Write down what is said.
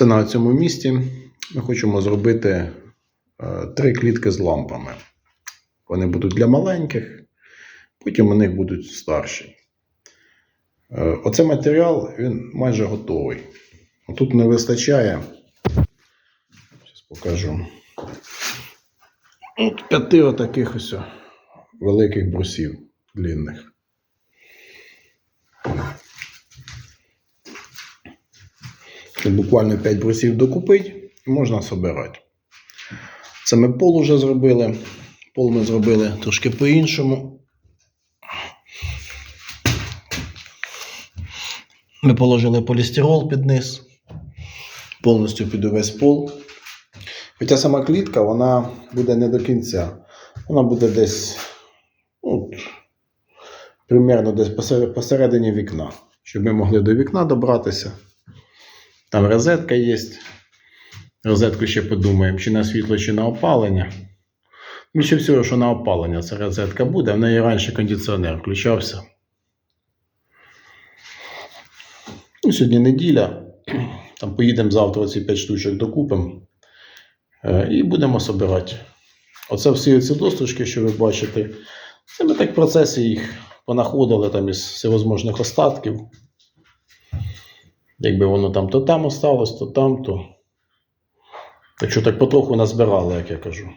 Це на цьому місці ми хочемо зробити е, три клітки з лампами. Вони будуть для маленьких, потім у них будуть старші. Е, Оцей матеріал він майже готовий. Тут не вистачає. Зараз покажу. От п'яти отаких ось великих брусів длинних. Буквально 5 брусів докупити і можна собирати. Це ми пол уже зробили. Пол ми зробили трошки по-іншому. Ми положили полістирол під низ, повністю під увесь пол. Хоча сама клітка вона буде не до кінця. Вона буде десь ну, примерно десь посередині вікна, щоб ми могли до вікна добратися. Там розетка є. Розетку ще подумаємо, чи на світло, чи на опалення. Більше всього, що на опалення ця розетка буде, в неї раніше кондиціонер включався. Ну, сьогодні неділя. Там поїдемо завтра ці 5 штучок докупимо. Е, І будемо собирати. Оце всі ці досточки, що ви бачите, це ми так в процесі їх понаходили там із всевозможних остатків. Якби воно там то там осталось, то там, то. Якщо так потроху назбирали, як я кажу.